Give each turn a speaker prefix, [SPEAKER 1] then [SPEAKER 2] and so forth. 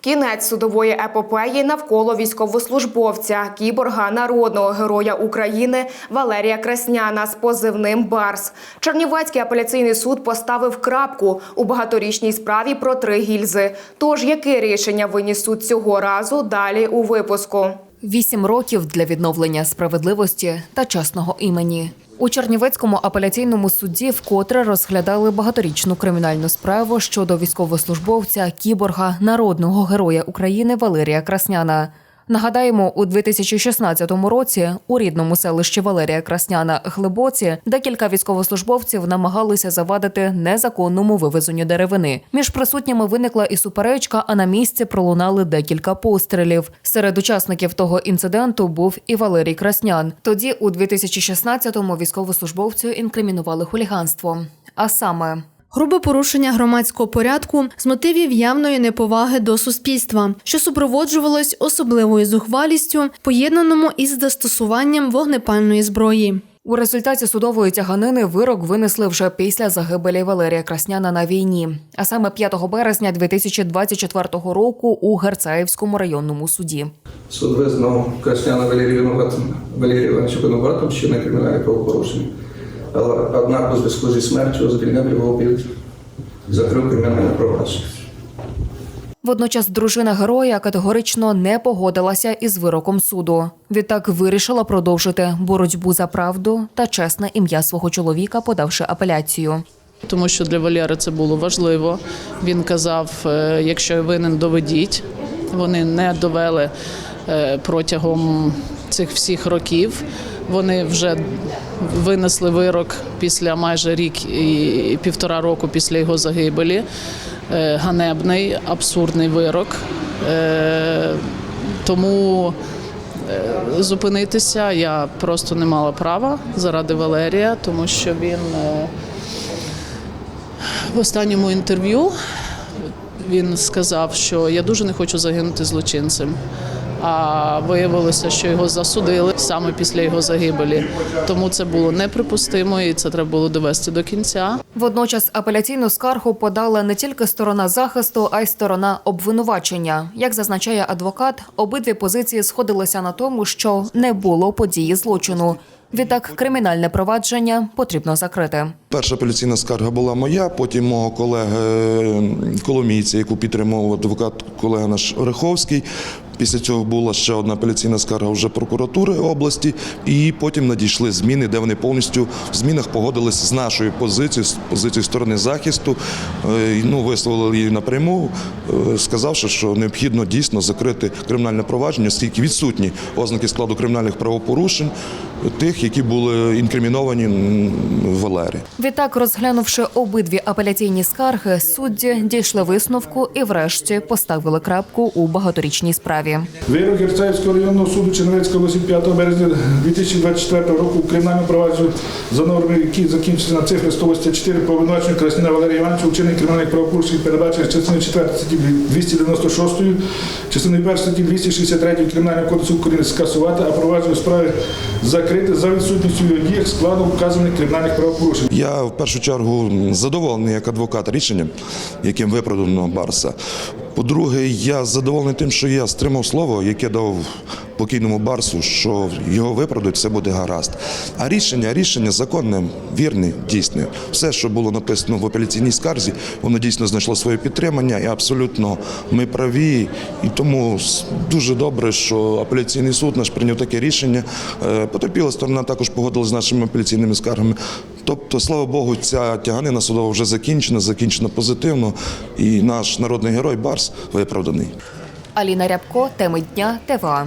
[SPEAKER 1] Кінець судової епопеї навколо військовослужбовця, кіборга народного героя України Валерія Красняна з позивним Барс. Чернівецький апеляційний суд поставив крапку у багаторічній справі про три гільзи. Тож яке рішення виніс суд цього разу? Далі у випуску.
[SPEAKER 2] Вісім років для відновлення справедливості та чесного імені. У Чернівецькому апеляційному суді вкотре розглядали багаторічну кримінальну справу щодо військовослужбовця кіборга народного героя України Валерія Красняна. Нагадаємо, у 2016 році у рідному селищі Валерія Красняна Глибоці декілька військовослужбовців намагалися завадити незаконному вивезенню деревини. Між присутніми виникла і суперечка, а на місці пролунали декілька пострілів. Серед учасників того інциденту був і Валерій Краснян. Тоді, у 2016-му, військовослужбовцю інкримінували хуліганство. А саме
[SPEAKER 3] Грубе порушення громадського порядку з мотивів явної неповаги до суспільства, що супроводжувалось особливою зухвалістю, поєднаному із застосуванням вогнепальної зброї.
[SPEAKER 2] У результаті судової тяганини вирок винесли вже після загибелі Валерія Красняна на війні, а саме 5 березня 2024 року у Герцаївському районному суді.
[SPEAKER 4] Суд визнав Красняна Валерія Валерія Івановича винуватим, що не кримінальне правопорушення. Але однак у зв'язку зі смертю звільнив його під закрив кримінальне провадження.
[SPEAKER 2] Водночас дружина героя категорично не погодилася із вироком суду. Відтак вирішила продовжити боротьбу за правду та чесне ім'я свого чоловіка, подавши апеляцію.
[SPEAKER 5] Тому що для Валєри це було важливо. Він казав: е, якщо я винен, доведіть. Вони не довели е, протягом цих всіх років. Вони вже винесли вирок після майже рік і півтора року після його загибелі. Е, Ганебний, абсурдний вирок. Е, Тому е, зупинитися я просто не мала права заради Валерія, тому що він. в останньому інтерв'ю він сказав, що я дуже не хочу загинути злочинцем. А виявилося, що його засудили саме після його загибелі. Тому це було неприпустимо, і це треба було довести до кінця.
[SPEAKER 2] Водночас апеляційну скаргу подала не тільки сторона захисту, а й сторона обвинувачення. Як зазначає адвокат, обидві позиції сходилися на тому, що не було події злочину. Відтак, кримінальне провадження потрібно закрити.
[SPEAKER 6] Перша апеляційна скарга була моя, потім мого колеги Коломійця, яку підтримував адвокат колега наш Ореховський. Після цього була ще одна апеляційна скарга вже прокуратури області, і потім надійшли зміни, де вони повністю в змінах погодилися з нашою позицією, з позицією сторони захисту. Е, Ну, висловили її напряму, е, сказавши, що необхідно дійсно закрити кримінальне провадження, оскільки відсутні ознаки складу кримінальних правопорушень тих, які були інкриміновані м, Валері.
[SPEAKER 2] Відтак, розглянувши обидві апеляційні скарги, судді дійшли висновку і, врешті, поставили крапку у багаторічній справі.
[SPEAKER 7] Вирок Герцаївського районного суду Чернівецької області 5 березня 2024 року у кримінальному провадженні за нормами, які закінчилися на цифри 184 по обвинуваченню Красніна Валерія Івановича у вчиненні кримінальних правопорушень, передбачених частиною 4 статті 296, частиною 1 статті 263 Кримінального кодексу України скасувати, а провадження у справі закрити за відсутністю діях складу вказаних кримінальних правопорушень.
[SPEAKER 6] Я в першу чергу задоволений як адвокат рішенням, яким виправдано Барса. По-друге, я задоволений тим, що я стримав слово, яке дав покійному Барсу, що його виправдають, все буде гаразд. А рішення, рішення законне, вірне, дійсне. Все, що було написано в апеляційній скарзі, воно дійсно знайшло своє підтримання, і абсолютно ми праві. І тому дуже добре, що апеляційний суд наш прийняв таке рішення. Е, Потерпіла сторона також погодилася з нашими апеляційними скаргами. Тобто, слава Богу, ця тяганина судова вже закінчена, закінчена позитивно, і наш народний герой Барс виправданий.
[SPEAKER 2] Аліна Рябко, теми дня ТВА.